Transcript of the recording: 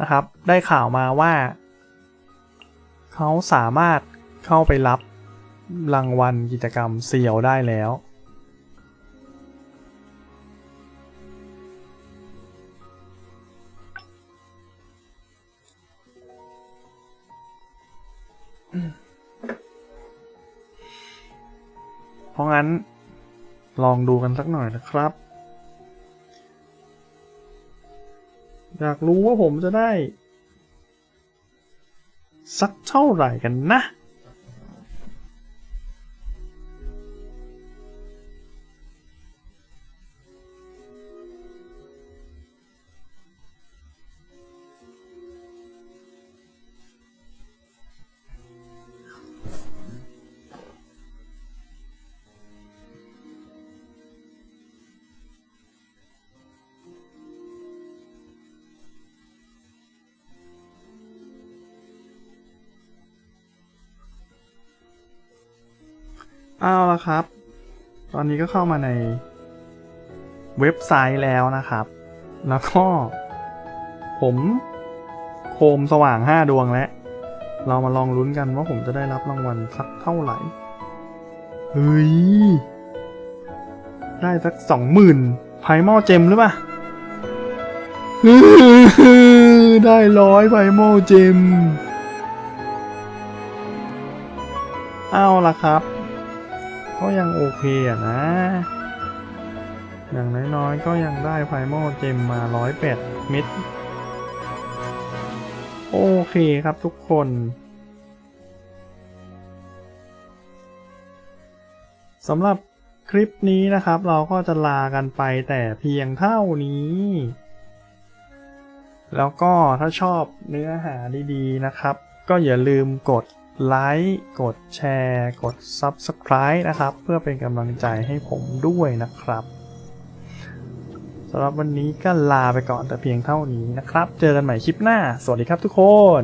นะครับ ได้ข่าวมาว่า เขาสามารถเข้าไปรับรางวัลกิจกรรมเซียวได้แล้ว เพราะงั้นลองดูกันสักหน่อยนะครับ อยากรู้ว่าผมจะได้ สักเท่าไหร่กันนะ เอาละครับ ตอนนี้ก็เข้ามาในเว็บไซต์แล้วนะครับ แล้วก็ ผมโคมสว่าง 5 ดวงแล้ว เรามาลองลุ้นกันว่าผมจะได้รับรางวัลสักเท่าไหร่ เฮ้ย ได้สักสองหมื่นไพมอเจมหรือเปล่าได้ร้อยไพมอเจม เอาละครับ ก็ยังโอเคอะนะ อย่างน้อยๆ ก็ยังได้ไพโมเจมมา 108 เม็ด โอเคครับทุกคน สำหรับคลิปนี้นะครับเราก็จะลากันไปแต่เพียงเท่านี้ แล้วก็ถ้าชอบเนื้อหาดีๆนะครับ ก็อย่าลืมกด ไลค์กดแชร์ กด Subscribe นะครับ เพื่อเป็นกำลังใจให้ผมด้วยนะครับสำหรับวันนี้ก็ลาไปก่อนแต่เพียงเท่านี้นะครับ เจอกันใหม่คลิปหน้า สวัสดีครับทุกคน